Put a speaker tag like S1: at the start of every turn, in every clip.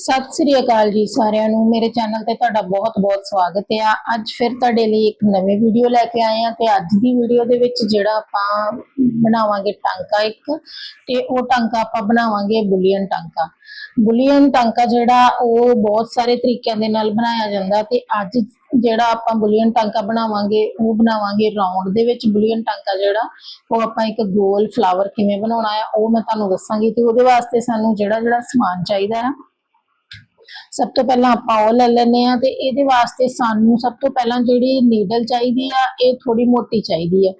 S1: ਸਤਿ ਸ੍ਰੀ ਅਕਾਲ ਜੀ ਸਾਰਿਆਂ ਨੂੰ। ਮੇਰੇ ਚੈਨਲ ਤੇ ਤੁਹਾਡਾ ਬਹੁਤ-ਬਹੁਤ ਸਵਾਗਤ ਹੈ। ਅੱਜ ਫਿਰ ਤੁਹਾਡੇ ਲਈ ਇੱਕ ਨਵੀਂ ਵੀਡੀਓ ਲੈ ਕੇ ਆਏ ਹਾਂ ਤੇ ਅੱਜ ਦੀ ਵੀਡੀਓ ਦੇ ਵਿੱਚ ਜਿਹੜਾ ਆਪਾਂ ਬਣਾਵਾਂਗੇ ਟਾਂਕਾ ਇੱਕ ਤੇ ਉਹ ਟਾਂਕਾ ਆਪਾਂ ਬਣਾਵਾਂਗੇ ਬੁਲੀਅਨ ਟਾਂਕਾ। ਬੁਲੀਅਨ ਟਾਂਕਾ ਜਿਹੜਾ ਉਹ ਬਹੁਤ ਸਾਰੇ ਤਰੀਕਿਆਂ ਦੇ ਨਾਲ ਬਣਾਇਆ ਜਾਂਦਾ ਤੇ ਅੱਜ ਜਿਹੜਾ ਆਪਾਂ ਬੁਲੀਅਨ ਟਾਂਕਾ ਬਣਾਵਾਂਗੇ, ਉਹ ਬਣਾਵਾਂਗੇ ਰਾਉਂਡ ਦੇ ਵਿੱਚ। ਬੁਲੀਅਨ ਟਾਂਕਾ ਜਿਹੜਾ, ਉਹ ਆਪਾਂ ਇੱਕ ਗੋਲ ਫਲਾਵਰ ਕਿਵੇਂ ਬਣਾਉਣਾ ਆ ਉਹ ਮੈਂ ਤੁਹਾਨੂੰ ਦੱਸਾਂਗੀ ਤੇ ਉਹਦੇ ਵਾਸਤੇ ਸਾਨੂੰ ਜਿਹੜਾ ਜਿਹੜਾ ਸਮਾਨ ਚਾਹੀਦਾ ਹੈ ਸਭ ਤੋਂ ਪਹਿਲਾਂ ਆਪਾਂ ਉਹ ਲੈ ਲੈਨੇ ਆ ਤੇ ਇਹਦੇ ਵਾਸਤੇ ਸਾਨੂੰ ਸਭ ਤੋਂ ਪਹਿਲਾਂ ਜਿਹੜੀ ਨੀਡਲ ਚਾਹੀਦੀ ਆ, ਇਹ ਥੋੜੀ ਮੋਟੀ ਚਾਹੀਦੀ ਆ।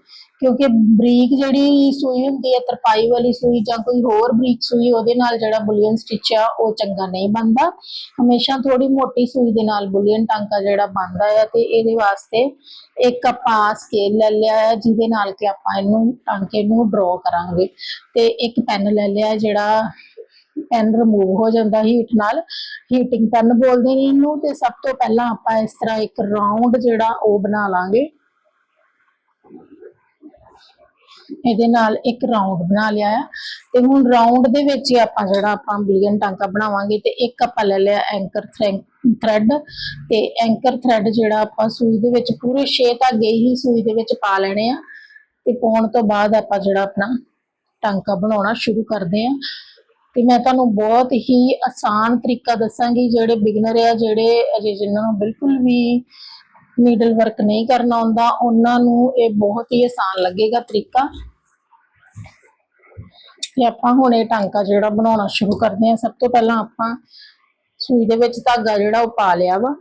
S1: ਕਿਉਂਕਿ ਬਰੀਕ ਜਿਹੜੀ ਸੂਈ ਹੁੰਦੀ ਹੈ ਤਰਪਾਈ ਵਾਲੀ ਸੂਈ ਜਾਂ ਕੋਈ ਹੋਰ ਬਰੀਕ ਸੂਈ, ਉਹਦੇ ਨਾਲ ਜਿਹੜਾ ਬੁਲੀਅਨ ਸਟਿਚ ਆ, ਉਹ ਚੰਗਾ ਨਹੀਂ ਬਣਦਾ। ਹਮੇਸ਼ਾ ਥੋੜੀ ਮੋਟੀ ਸੂਈ ਦੇ ਨਾਲ ਬੁਲੀਅਨ ਟਾਂਕਾ ਜਿਹੜਾ ਬਣਦਾ ਹੈ ਤੇ ਇਹਦੇ ਵਾਸਤੇ ਇੱਕ ਆਪਾਂ ਸਕੇਲ ਲੈ ਲਿਆ ਹੈ ਜਿਹਦੇ ਨਾਲ ਕਿ ਆਪਾਂ ਇਹਨੂੰ, ਟਾਂਕੇ ਨੂੰ ਡਰਾ ਕਰਾਂਗੇ। ਤੇ ਇੱਕ ਪੈਨ ਲੈ ਲਿਆ ਜਿਹੜਾ ਪੈਨ ਰਿਮੂਵ ਹੋ ਜਾਂਦਾ ਹੀਟ ਨਾਲ। ਹੀਟਿੰਗ ਪੈਨ ਬੋਲਦੇ ਨੇ ਇਹਨੂੰ ਤੇ ਸਭ ਤੋਂ ਪਹਿਲਾਂ ਆਪਾਂ ਇਸ ਤਰ੍ਹਾਂ ਇੱਕ ਰਾਉਂਡ ਜਿਹੜਾ ਉਹ ਬਣਾ ਲਾਂਗੇ। ਇਹਦੇ ਨਾਲ ਇੱਕ ਰਾਉਂਡ ਬਣਾ ਲਿਆ ਆ। ਤੇ ਹੁਣ ਰਾਉਂਡ ਦੇ ਵਿੱਚ ਆਪਾਂ ਜਿਹੜਾ ਆਪਾਂ ਬਲੀਅਨ ਟਾਂਕਾ ਬਣਾਵਾਂਗੇ ਤੇ ਇੱਕ ਆਪਾਂ ਲੈ ਲਿਆ ਐਂਕਰ ਥ੍ਰੈਡ ਤੇ ਐਂਕਰ ਥ੍ਰੈਡ ਜਿਹੜਾ ਆਪਾਂ ਸੂਈ ਦੇ ਵਿੱਚ ਪੂਰੇ 6 ਧਾਗੇ ਹੀ ਸੂਈ ਦੇ ਵਿੱਚ ਪਾ ਲੈਣੇ ਆ। ਤੇ ਪਾਉਣ ਤੋਂ ਬਾਅਦ ਆਪਾਂ ਜਿਹੜਾ ਆਪਣਾ ਟਾਂਕਾ ਬਣਾਉਣਾ ਸ਼ੁਰੂ ਕਰਦੇ ਆ। ਤੇ ਮੈਂ ਤੁਹਾਨੂੰ ਬਹੁਤ ਹੀ ਆਸਾਨ ਤਰੀਕਾ ਦੱਸਾਂਗੀ, ਜਿਹੜੇ ਬਿਗਨਰ ਆ, ਜਿਹੜੇ ਅਜੇ ਜਿਨ੍ਹਾਂ ਨੂੰ ਬਿਲਕੁਲ ਵੀ ਨੀਡਲ ਵਰਕ ਨਹੀਂ ਕਰਨਾ ਆਉਂਦਾ, ਉਹਨਾਂ ਨੂੰ ਇਹ ਬਹੁਤ ਹੀ ਆਸਾਨ ਲੱਗੇਗਾ ਤਰੀਕਾ। ਤੇ ਆਪਾਂ ਹੁਣ ਇਹ ਟਾਂਕਾ ਜਿਹੜਾ ਬਣਾਉਣਾ ਸ਼ੁਰੂ ਕਰਦੇ ਹਾਂ। ਸਭ ਤੋਂ ਪਹਿਲਾਂ ਆਪਾਂ ਸੂਈ ਦੇ ਵਿੱਚ ਧਾਗਾ ਜਿਹੜਾ ਉਹ ਪਾ ਲਿਆ ਵਾ।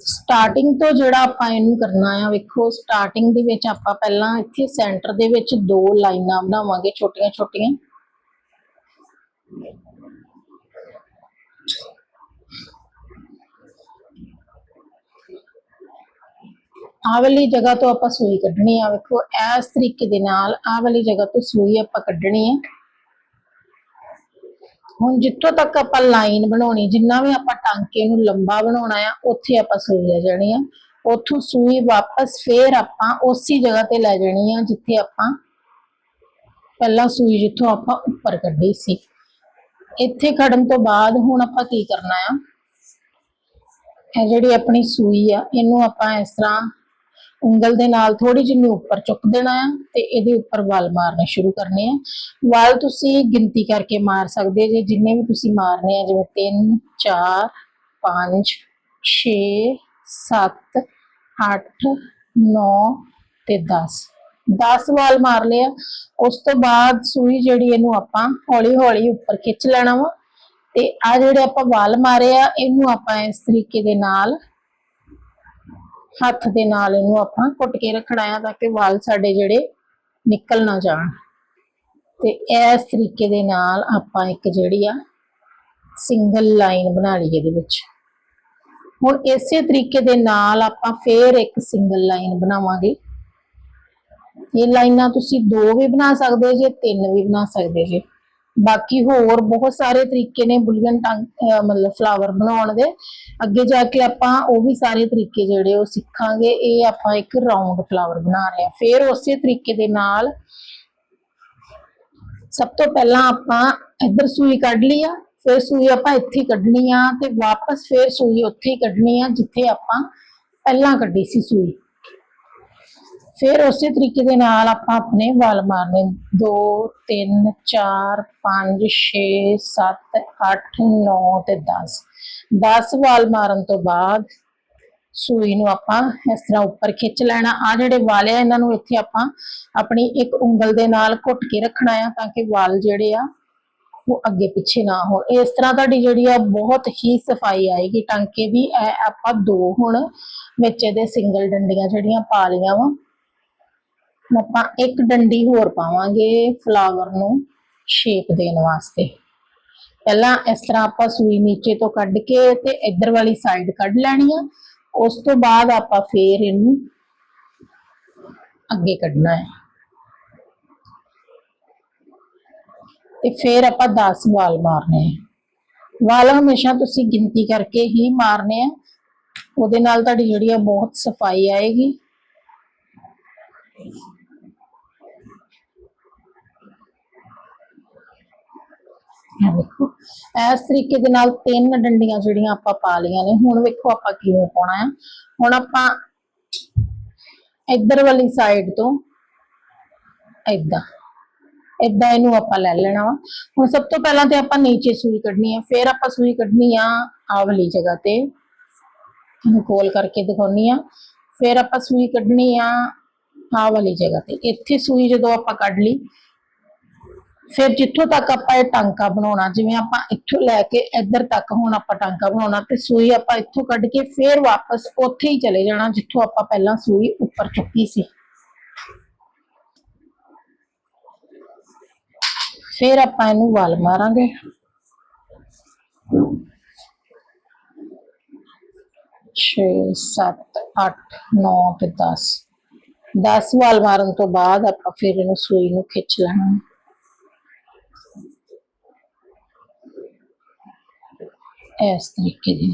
S1: ਸਟਾਰਟਿੰਗ ਤੋਂ ਜਿਹੜਾ ਆਪਾਂ ਇਹਨੂੰ ਕਰਨਾ ਆ, ਵੇਖੋ ਸਟਾਰਟਿੰਗ ਦੇ ਵਿੱਚ ਆਪਾਂ ਪਹਿਲਾਂ ਇੱਥੇ ਸੈਂਟਰ ਦੇ ਵਿੱਚ ਦੋ ਲਾਈਨਾਂ ਬਣਾਵਾਂਗੇ ਛੋਟੀਆਂ ਛੋਟੀਆਂ ਆਹ ਵਾਲੀ ਜਗ੍ਹਾ ਤੋਂ ਆਪਾਂ ਸੂਈ ਕੱਢਣੀ ਆ, ਵੇਖੋ, ਇਸ ਤਰੀਕੇ ਦੇ ਨਾਲ ਆਹ ਵਾਲੀ ਜਗ੍ਹਾ ਤੋਂ ਸੂਈ ਆਪਾਂ ਕੱਢਣੀ ਹੈ ਹੁਣ ਜਿੱਥੋਂ ਤੱਕ ਆਪਾਂ ਲਾਈਨ ਬਣਾਉਣੀ, ਜਿੰਨਾ ਵੀ ਆਪਾਂ ਟਾਂਕੇ ਨੂੰ ਲੰਬਾ ਬਣਾਉਣਾ ਆ, ਉੱਥੇ ਆਪਾਂ ਸੂਈ ਲੈ ਜਾਣੀ ਆ। ਉੱਥੋਂ ਸੂਈ ਵਾਪਸ ਫੇਰ ਆਪਾਂ ਉਸੇ ਜਗ੍ਹਾ ਤੇ ਲੈ ਜਾਣੀ ਆ, ਜਿੱਥੇ ਆਪਾਂ ਪਹਿਲਾਂ ਸੂਈ ਜਿੱਥੋਂ ਆਪਾਂ ਉੱਪਰ ਕੱਢੀ ਸੀ। ਇੱਥੇ ਖੜਨ ਤੋਂ ਬਾਅਦ ਹੁਣ ਆਪਾਂ ਕੀ ਕਰਨਾ ਆ? ਇਹ ਜਿਹੜੀ ਆਪਣੀ ਸੂਈ ਆ, ਇਹਨੂੰ ਆਪਾਂ ਇਸ ਤਰ੍ਹਾਂ ਉਂਗਲ ਦੇ ਨਾਲ ਥੋੜੀ ਜਿਹੀ ਉੱਪਰ ਚੁੱਕ ਦੇਣਾ ਆ ਤੇ ਇਹਦੇ ਉੱਪਰ ਵਾਲ ਮਾਰਨੇ ਸ਼ੁਰੂ ਕਰਨੇ ਆ ਵਾਲ ਤੁਸੀਂ ਗਿਣਤੀ ਕਰਕੇ ਮਾਰ ਸਕਦੇ ਜੇ ਜਿੰਨੇ ਵੀ ਤੁਸੀਂ ਮਾਰਨੇ ਆ ਜਿਵੇਂ 3 4 5 6 7 8 9 ਤੇ 10 10 ਵਾਲ ਮਾਰ ਲਿਆ ਉਸ ਤੋਂ ਬਾਅਦ ਸੂਈ ਜਿਹੜੀ ਇਹਨੂੰ ਆਪਾਂ ਹੌਲੀ ਹੌਲੀ ਉੱਪਰ ਖਿੱਚ ਲੈਣਾ ਵਾ। ਤੇ ਆ ਜਿਹੜੇ ਆਪਾਂ ਵਾਲ ਮਾਰੇ ਆ, ਇਹਨੂੰ ਆਪਾਂ ਇਸ ਤਰੀਕੇ ਦੇ ਨਾਲ ਹੱਥ ਦੇ ਨਾਲ ਇਹਨੂੰ ਆਪਾਂ ਕੁੱਟ ਕੇ ਰੱਖਣਾ ਆ ਤਾਂ ਕਿ ਵਾਲ ਸਾਡੇ ਜਿਹੜੇ ਨਿਕਲ ਨਾ ਜਾਣ। ਤੇ ਇਸ ਤਰੀਕੇ ਦੇ ਨਾਲ ਆਪਾਂ ਇੱਕ ਜਿਹੜੀ ਆ ਸਿੰਗਲ ਲਾਈਨ ਬਣਾ ਲਈ ਇਹਦੇ ਵਿੱਚ। ਹੁਣ ਇਸੇ ਤਰੀਕੇ ਦੇ ਨਾਲ ਆਪਾਂ ਫੇਰ ਇੱਕ ਸਿੰਗਲ ਲਾਈਨ ਬਣਾਵਾਂਗੇ। ਇਹ ਲਾਈਨਾਂ ਤੁਸੀਂ ਦੋ ਵੀ ਬਣਾ ਸਕਦੇ ਜੇ, ਤਿੰਨ ਵੀ ਬਣਾ ਸਕਦੇ ਜੇ। ਬਾਕੀ ਹੋਰ ਬਹੁਤ ਸਾਰੇ ਤਰੀਕੇ ਨੇ ਬੁਲੀਅਨ ਟੰਗ ਮਤਲਬ ਫਲਾਵਰ ਬਣਾਉਣ ਦੇ। ਅੱਗੇ ਜਾ ਕੇ ਆਪਾਂ ਉਹ ਵੀ ਸਾਰੇ ਤਰੀਕੇ ਜਿਹੜੇ ਉਹ ਸਿੱਖਾਂਗੇ। ਇਹ ਆਪਾਂ ਇੱਕ ਰਾਉਂਡ ਫਲਾਵਰ ਬਣਾ ਰਹੇ ਹਾਂ। ਫਿਰ ਉਸੇ ਤਰੀਕੇ ਦੇ ਨਾਲ ਸਭ ਤੋਂ ਪਹਿਲਾਂ ਆਪਾਂ ਇੱਧਰ ਸੂਈ ਕੱਢ ਲਈ ਆ। ਫਿਰ ਸੂਈ ਆਪਾਂ ਇੱਥੇ ਕੱਢਣੀ ਆ ਤੇ ਵਾਪਸ ਫਿਰ ਸੂਈ ਉੱਥੇ ਹੀ ਕੱਢਣੀ ਆ, ਜਿੱਥੇ ਆਪਾਂ ਪਹਿਲਾਂ ਕੱਢੀ ਸੀ ਸੂਈ। ਫਿਰ ਉਸੇ ਤਰੀਕੇ ਦੇ ਨਾਲ ਆਪਾਂ ਆਪਣੇ ਵਾਲ ਮਾਰਨੇ 2 3 4 5 6 7 8 9 ਤੇ 10 10 ਵਾਲ ਮਾਰਨ ਤੋਂ ਬਾਅਦ ਸੂਈ ਨੂੰ ਆਪਾਂ ਇਸ ਤਰ੍ਹਾਂ ਉੱਪਰ ਖਿੱਚ ਲੈਣਾ। ਆ ਜਿਹੜੇ ਵਾਲ ਆ, ਇਹਨਾਂ ਨੂੰ ਇੱਥੇ ਆਪਾਂ ਆਪਣੀ ਇੱਕ ਉਂਗਲ ਦੇ ਨਾਲ ਘੁੱਟ ਕੇ ਰੱਖਣਾ ਆ ਤਾਂ ਕਿ ਵਾਲ ਜਿਹੜੇ ਆ, ਉਹ ਅੱਗੇ ਪਿੱਛੇ ਨਾ ਹੋਣ। ਇਸ ਤਰ੍ਹਾਂ ਤੁਹਾਡੀ ਜਿਹੜੀ ਆ, ਬਹੁਤ ਹੀ ਸਫ਼ਾਈ ਆਏਗੀ। ਟਾਂਕੇ ਦੀ ਇਹ ਆਪਾਂ ਦੋ ਹੁਣ ਵਿੱਚ ਇਹਦੇ ਸਿੰਗਲ ਡੰਡੀਆਂ ਜਿਹੜੀਆਂ ਪਾ ਲੀਆਂ ਵਾ ਆਪਾਂ ਇੱਕ ਡੰਡੀ ਹੋਰ ਪਾਵਾਂਗੇ ਫਲਾਵਰ ਨੂੰ ਸ਼ੇਪ ਦੇਣ ਵਾਸਤੇ। ਪਹਿਲਾਂ ਇਸ ਤਰ੍ਹਾਂ ਆਪਾਂ ਸੂਈ ਨੀਚੇ ਤੋਂ ਕੱਢ ਕੇ ਤੇ ਇੱਧਰ ਵਾਲੀ ਸਾਈਡ ਕੱਢ ਲੈਣੀ ਆ। ਉਸ ਤੋਂ ਬਾਅਦ ਆਪਾਂ ਫੇਰ ਇਹਨੂੰ ਅੱਗੇ ਕੱਢਣਾ ਹੈ। ਤੇ ਫੇਰ ਆਪਾਂ 10 ਵਾਲ ਮਾਰਨੇ ਆ ਵਾਲ ਹਮੇਸ਼ਾ ਤੁਸੀਂ ਗਿਣਤੀ ਕਰਕੇ ਹੀ ਮਾਰਨੇ ਆ। ਉਹਦੇ ਨਾਲ ਤੁਹਾਡੀ ਜਿਹੜੀ ਆ ਬਹੁਤ ਸਫ਼ਾਈ ਆਏਗੀ। ਇਹ ਵੇਖੋ। ਇਸ ਤਰੀਕੇ ਦੇ ਨਾਲ ਤਿੰਨ ਡੰਡੀਆਂ ਜਿਹੜੀਆਂ ਆਪਾਂ ਪਾ ਲਈਆਂ ਨੇ। ਹੁਣ ਵੇਖੋ ਆਪਾਂ ਕਿਵੇਂ ਪਾਉਣਾ ਹੈ ਹੁਣ ਆਪਾਂ ਇੱਧਰ ਵਾਲੀ ਸਾਈਡ ਤੋਂ ਏਦਾਂ। ਏਦਾਂ ਇਹਨੂੰ ਆਪਾਂ ਲੈ ਲੈਣਾ ਵਾ। ਹੁਣ ਸਭ ਤੋਂ ਪਹਿਲਾਂ ਤੇ ਆਪਾਂ ਨੀਚੇ ਸੂਈ ਕੱਢਣੀ ਆ। ਫਿਰ ਆਪਾਂ ਸੂਈ ਕੱਢਣੀ ਆ ਆਹ ਵਾਲੀ ਜਗ੍ਹਾ ਤੇ। ਇਹਨੂੰ ਕੋਲ ਕਰਕੇ ਦਿਖਾਉਣੀ ਆ। ਫਿਰ ਆਪਾਂ ਸੂਈ ਕੱਢਣੀ ਆ ਆਹ ਵਾਲੀ ਜਗ੍ਹਾ ਤੇ। ਇੱਥੇ ਸੂਈ ਜਦੋਂ ਆਪਾਂ ਕੱਢ ਲਈ ਫਿਰ ਜਿੱਥੋਂ ਤੱਕ ਆਪਾਂ ਇਹ ਟਾਂਕਾ ਬਣਾਉਣਾ, ਜਿਵੇਂ ਆਪਾਂ ਇੱਥੋਂ ਲੈ ਕੇ ਇੱਧਰ ਤੱਕ ਹੁਣ ਆਪਾਂ ਟਾਂਕਾ ਬਣਾਉਣਾ ਤੇ ਸੂਈ ਆਪਾਂ ਇੱਥੋਂ ਕੱਢ ਕੇ ਫਿਰ ਵਾਪਸ ਉੱਥੇ ਹੀ ਚਲੇ ਜਾਣਾ, ਜਿੱਥੋਂ ਆਪਾਂ ਪਹਿਲਾਂ ਸੂਈ ਉੱਪਰ ਚੁੱਕੀ ਸੀ। ਫਿਰ ਆਪਾਂ ਇਹਨੂੰ ਵਾਲ ਮਾਰਾਂਗੇ। ਛੇ, ਸੱਤ, ਅੱਠ, ਨੌ ਤੇ 10 10 ਵਾਲ ਮਾਰਨ ਤੋਂ ਬਾਅਦ ਆਪਾਂ ਫਿਰ ਇਹਨੂੰ ਸੂਈ ਨੂੰ ਖਿੱਚ ਲੈਣਾ। ਇਸ ਤਰੀਕੇ ਦੀ।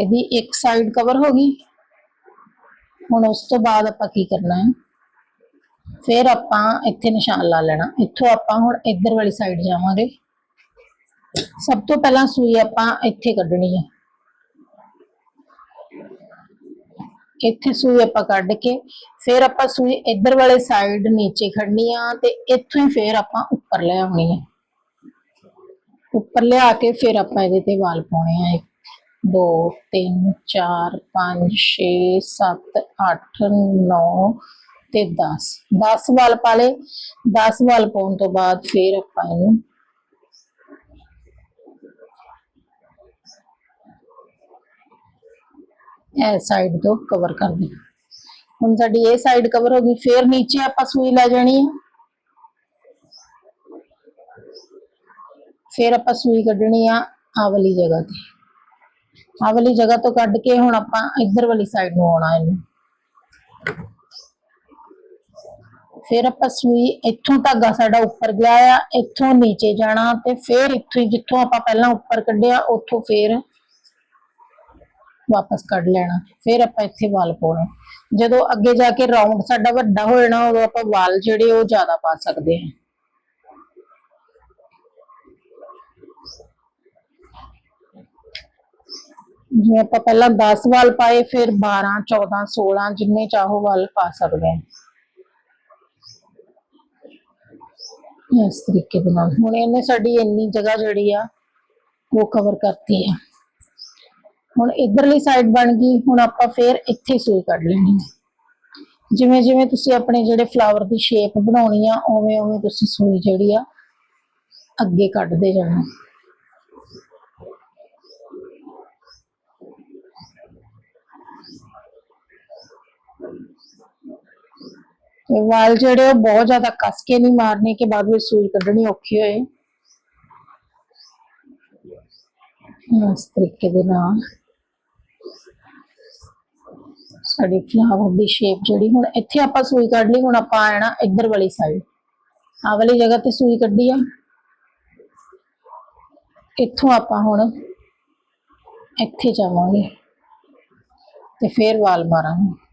S1: ਇਹਦੀ ਇੱਕ ਸਾਈਡ ਕਵਰ ਹੋ ਗਈ। ਹੁਣ ਉਸ ਤੋਂ ਬਾਅਦ ਆਪਾਂ ਕੀ ਕਰਨਾ ਹੈ? ਫਿਰ ਆਪਾਂ ਇੱਥੇ ਨਿਸ਼ਾਨ ਲਾ ਲੈਣਾ। ਇੱਥੋਂ ਆਪਾਂ ਹੁਣ ਇੱਧਰ ਵਾਲੀ ਸਾਈਡ ਜਾਵਾਂਗੇ। ਸਭ ਤੋਂ ਪਹਿਲਾਂ ਸੂਈ ਆਪਾਂ ਇੱਥੇ ਕੱਢਣੀ ਹੈ। ਇੱਥੇ ਸੂਈ ਆਪਾਂ ਕੱਢ ਕੇ ਫਿਰ ਆਪਾਂ ਸੂਈ ਇੱਧਰ ਵਾਲੇ ਸਾਈਡ ਨੀਚੇ ਖੜਨੀ ਆ ਤੇ ਇੱਥੋਂ ਹੀ ਫਿਰ ਆਪਾਂ ਉੱਪਰ ਲੈ ਆਉਣੀ ਹੈ। ਉੱਪਰ ਲਿਆ ਕੇ ਫਿਰ ਆਪਾਂ ਇਹਦੇ ਤੇ ਵਾਲ ਪਾਉਣੇ ਆ 2 3 4 5 6 7 8 9 ਤੇ 10 10 ਵਾਲ ਪਾ ਲਏ। 10 ਵਾਲ ਪਾਉਣ ਤੋਂ ਬਾਅਦ ਫਿਰ ਆਪਾਂ ਇਹਨੂੰ ਇਹ ਸਾਈਡ ਤੋਂ ਕਵਰ ਕਰ ਦੇਣਾ। ਹੁਣ ਸਾਡੀ ਇਹ ਸਾਈਡ ਕਵਰ ਹੋ ਗਈ, ਫਿਰ ਨੀਚੇ ਆਪਾਂ ਸੂਈ ਲੈ ਜਾਣੀ ਹੈ ਫਿਰ ਆਪਾਂ ਸੂਈ ਕੱਢਣੀ ਆ ਆਹ ਵਾਲੀ ਜਗ੍ਹਾ ਤੇ। ਆਹ ਵਾਲੀ ਜਗ੍ਹਾ ਤੋਂ ਕੱਢ ਕੇ ਹੁਣ ਆਪਾਂ ਇੱਧਰ ਵਾਲੀ ਸਾਈਡ ਨੂੰ ਆਉਣਾ ਇਹਨੂੰ। ਫਿਰ ਆਪਾਂ ਸੂਈ ਇੱਥੋਂ ਧਾਗਾ ਸਾਡਾ ਉੱਪਰ ਗਿਆ ਆ, ਇੱਥੋਂ ਨੀਚੇ ਜਾਣਾ ਤੇ ਫਿਰ ਇੱਥੋਂ ਜਿੱਥੋਂ ਆਪਾਂ ਪਹਿਲਾਂ ਉੱਪਰ ਕੱਢਿਆ, ਉੱਥੋਂ ਫਿਰ ਵਾਪਸ ਕੱਢ ਲੈਣਾ। ਫਿਰ ਆਪਾਂ ਇੱਥੇ ਵਾਲ ਪਾਉਣਾ। ਜਦੋਂ ਅੱਗੇ ਜਾ ਕੇ ਰਾਉਂਡ ਸਾਡਾ ਵੱਡਾ ਹੋ ਜਾਣਾ, ਉਦੋਂ ਆਪਾਂ ਵਾਲ ਜਿਹੜੇ ਉਹ ਜ਼ਿਆਦਾ ਪਾ ਸਕਦੇ ਹਾਂ। ਜਿਵੇਂ ਆਪਾਂ ਪਹਿਲਾਂ 10 ਵਾਲ ਪਾਏ, ਫਿਰ 12 14 16 ਜਿੰਨੇ ਚਾਹੋ ਵਾਲ ਪਾ ਸਕਦੇ ਹਾਂ। ਇਸ ਤਰੀਕੇ ਦੇ ਨਾਲ। ਹੁਣ ਇਹਨੇ ਸਾਡੀ ਇੰਨੀ ਜਗ੍ਹਾ ਜਿਹੜੀ ਆ, ਉਹ ਕਵਰ ਕਰਤੀ ਆ। ਹੁਣ ਇਧਰਲੀ ਸਾਈਡ ਬਣ ਗਈ, ਹੁਣ ਆਪਾਂ ਫੇਰ ਇੱਥੇ ਸੂਈ ਕੱਢ ਲੈਣੀ ਹੈ। ਜਿਵੇਂ ਜਿਵੇਂ ਤੁਸੀਂ ਆਪਣੇ ਜਿਹੜੇ ਫਲਾਵਰ ਦੀ ਸ਼ੇਪ ਬਣਾਉਣੀ ਆ, ਉਵੇਂ ਉਵੇਂ ਤੁਸੀਂ ਸੂਈ ਜਿਹੜੀ ਆ, ਅੱਗੇ ਕੱਢਦੇ ਜਾਣਾ। ਤੇ ਵਾਲ ਜਿਹੜੇ ਉਹ ਬਹੁਤ ਜ਼ਿਆਦਾ ਕੱਸ ਕੇ ਨਹੀਂ ਮਾਰਨੇ ਕਿ ਬਾਅਦ ਵਿੱਚ ਸੂਈ ਕੱਢਣੀ ਔਖੀ ਹੋਏ। ਇਸ ਤਰੀਕੇ ਦੇ ਨਾਲ। ਸਾਡੀ ਫਲਾਵਰ ਦੀ ਸ਼ੇਪ ਜਿਹੜੀ ਹੁਣ ਇੱਥੇ ਆਪਾਂ ਸੂਈ ਕੱਢ ਲਈ, ਹੁਣ ਆਪਾਂ ਆਣਾ ਇੱਧਰ ਵਾਲੀ ਸਾਈਡ ਆ ਵਾਲੀ ਜਗ੍ਹਾ ਤੇ ਸੂਈ ਕੱਢੀ ਆ। ਇੱਥੋਂ ਆਪਾਂ ਹੁਣ ਇੱਥੇ ਜਾਵਾਂਗੇ ਤੇ ਫੇਰ ਵਾਲ ਮਾਰਾਂਗੇ।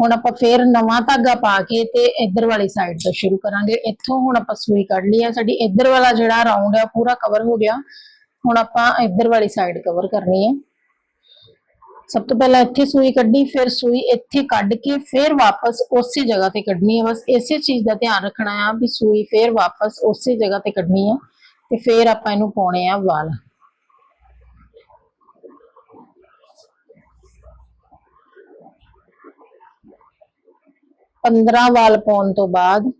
S1: ਹੁਣ ਆਪਾਂ ਫੇਰ ਨਵਾਂ ਧਾਗਾ ਪਾ ਕੇ ਤੇ ਇੱਧਰ ਵਾਲੀ ਸਾਈਡ ਤੋਂ ਸ਼ੁਰੂ ਕਰਾਂਗੇ। ਇੱਥੋਂ ਹੁਣ ਆਪਾਂ ਸੂਈ ਕੱਢ ਲਈ ਆ। ਸਾਡੀ ਇੱਧਰ ਵਾਲਾ ਜਿਹੜਾ ਰਾਉਂਡ ਹੈ ਪੂਰਾ ਕਵਰ ਹੋ ਗਿਆ। ਹੁਣ ਆਪਾਂ ਇੱਧਰ ਵਾਲੀ ਸਾਈਡ ਕਵਰ ਕਰਨੀ ਹੈ ਸਭ ਤੋਂ ਪਹਿਲਾਂ ਇੱਥੇ ਸੂਈ ਕੱਢੀ, ਫਿਰ ਸੂਈ ਇੱਥੇ ਕੱਢ ਕੇ ਫਿਰ ਵਾਪਸ ਉਸੇ ਜਗ੍ਹਾ ਤੇ ਕੱਢਣੀ ਹੈ ਬਸ ਇਸੇ ਚੀਜ਼ ਦਾ ਧਿਆਨ ਰੱਖਣਾ ਆ ਵੀ ਸੂਈ ਫਿਰ ਵਾਪਸ ਉਸੇ ਜਗ੍ਹਾ ਤੇ ਕੱਢਣੀ ਹੈ ਤੇ ਫਿਰ ਆਪਾਂ ਇਹਨੂੰ ਪਾਉਣੇ ਆ ਵਾਲ। ਪੰਦਰਾਂ ਵਾਲ ਪਾਉਣ ਤੋਂ ਬਾਅਦ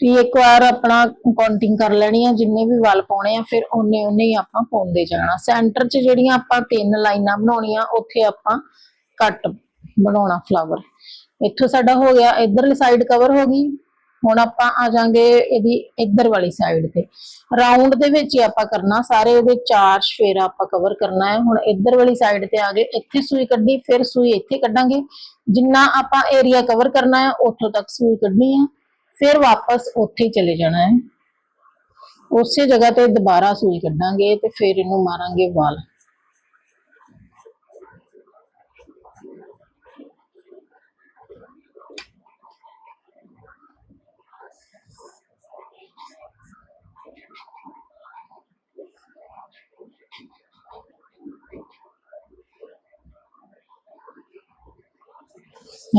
S1: ਤੁਸੀਂ ਇੱਕ ਵਾਰ ਆਪਣਾ ਕਾਊਂਟਿੰਗ ਕਰ ਲੈਣੀ ਆ, ਜਿੰਨੇ ਵੀ ਵਾਲ ਪਾਉਣੇ ਆ, ਫਿਰ ਉਹਨੇ ਉਹਨੇ ਹੀ ਆਪਾਂ ਪਾਉਂਦੇ ਜਾਣਾ। ਸੈਂਟਰ 'ਚ ਜਿਹੜੀਆਂ ਆਪਾਂ ਤਿੰਨ ਲਾਈਨਾਂ ਬਣਾਉਣੀਆਂ, ਉੱਥੇ ਆਪਾਂ ਕੱਟ ਬਣਾਉਣਾ ਫਲਾਵਰ ਇੱਥੋਂ ਸਾਡਾ ਹੋ ਗਿਆ, ਇਧਰਲੀ ਸਾਈਡ ਕਵਰ ਹੋ ਗਈ। ਹੁਣ ਆਪਾਂ ਆ ਜਾਾਂਗੇ ਇਹਦੀ ਇੱਧਰ ਵਾਲੀ ਸਾਈਡ ਤੇ। ਰਾਉਂਡ ਦੇ ਵਿੱਚ ਹੀ ਆਪਾਂ ਕਰਨਾ, ਸਾਰੇ ਇਹਦੇ ਚਾਰ ਸ਼ੇਰਾ ਆਪਾਂ ਕਵਰ ਕਰਨਾ ਹੈ। ਹੁਣ ਇੱਧਰ ਵਾਲੀ ਸਾਈਡ ਤੇ ਆ ਗਏ, ਇੱਥੇ ਸੂਈ ਕੱਢੀ, ਫਿਰ ਸੂਈ ਇੱਥੇ ਕੱਢਾਂਗੇ। ਜਿੰਨਾ ਆਪਾਂ ਏਰੀਆ ਕਵਰ ਕਰਨਾ ਹੈ, ਉੱਥੋਂ ਤੱਕ ਸੂਈ ਕੱਢਣੀ ਹੈ। ਫਿਰ ਵਾਪਸ ਉੱਥੇ ਹੀ ਚਲੇ ਜਾਣਾ ਹੈ। ਉਸੇ ਜਗ੍ਹਾ ਤੇ ਦੁਬਾਰਾ ਸੂਈ ਕੱਢਾਂਗੇ ਤੇ ਫਿਰ ਇਹਨੂੰ ਮਾਰਾਂਗੇ ਵਾਲ।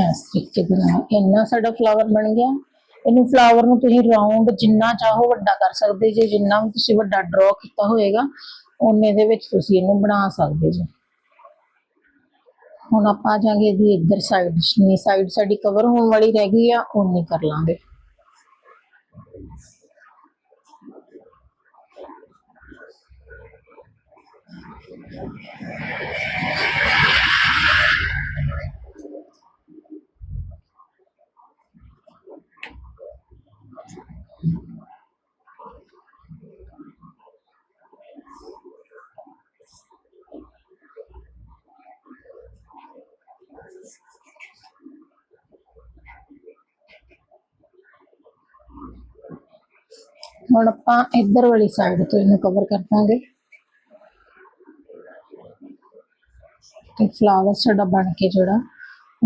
S1: ਇਸ ਤਰੀਕੇ ਦੇ ਨਾਲ ਇੰਨਾ ਸਾਡਾ ਫਲਾਵਰ ਬਣ ਗਿਆ। ਇਹਨੂੰ ਫਲਾਵਰ ਨੂੰ ਤੁਸੀਂ ਰਾਉਂਡ ਜਿੰਨਾ ਚਾਹੋ ਵੱਡਾ ਕਰ ਸਕਦੇ ਜੇ, ਜਿੰਨਾ ਵੀ ਤੁਸੀਂ ਵੱਡਾ ਡਰਾ ਕੀਤਾ ਹੋਏਗਾ, ਓਨੇ ਦੇ ਵਿੱਚ ਤੁਸੀਂ ਇਹਨੂੰ ਬਣਾ ਸਕਦੇ ਜੇ। ਹੁਣ ਆਪਾਂ ਆ ਜਾਾਂਗੇ ਇਹਦੀ ਇੱਧਰ ਸਾਈਡ ਜਿੰਨੀ ਸਾਈਡ ਸਾਡੀ ਕਵਰ ਹੋਣ ਵਾਲੀ ਰਹਿ ਗਈ ਆ, ਓਨੀ ਕਰ ਲਾਂਗੇ। ਹੁਣ ਆਪਾਂ ਇੱਧਰ ਵਾਲੀ ਸਾਈਡ ਤੋਂ ਇਹਨੂੰ ਕਵਰ ਕਰ ਦਾਂਗੇ। ਤੇ ਫਲਾਵਰ ਸਾਡਾ ਬਣ ਕੇ ਜਿਹੜਾ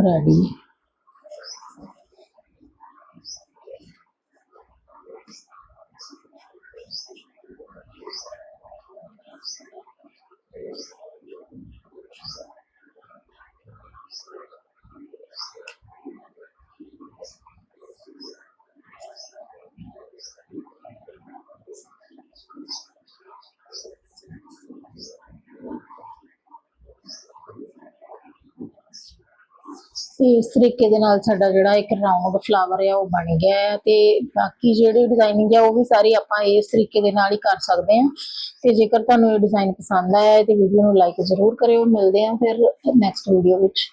S1: ਰੈਡੀ ਹੈ। ਤੇ ਇਸ ਤਰੀਕੇ ਦੇ ਨਾਲ ਸਾਡਾ ਜਿਹੜਾ ਇੱਕ ਰਾਉਂਡ ਫਲਾਵਰ ਆ, ਉਹ ਬਣ ਗਿਆ ਹੈ ਤੇ ਬਾਕੀ ਜਿਹੜੀ ਡਿਜ਼ਾਈਨਿੰਗ ਆ, ਉਹ ਵੀ ਸਾਰੀ ਆਪਾਂ ਇਸ ਤਰੀਕੇ ਦੇ ਨਾਲ ਹੀ ਕਰ ਸਕਦੇ ਹਾਂ। ਤੇ ਜੇਕਰ ਤੁਹਾਨੂੰ ਇਹ ਡਿਜ਼ਾਈਨ ਪਸੰਦ ਆਇਆ ਹੈ, ਤੇ ਵੀਡੀਓ ਨੂੰ ਲਾਈਕ ਜ਼ਰੂਰ ਕਰਿਓ। ਮਿਲਦੇ ਹਾਂ ਫਿਰ ਨੈਕਸਟ ਵੀਡੀਓ ਵਿੱਚ।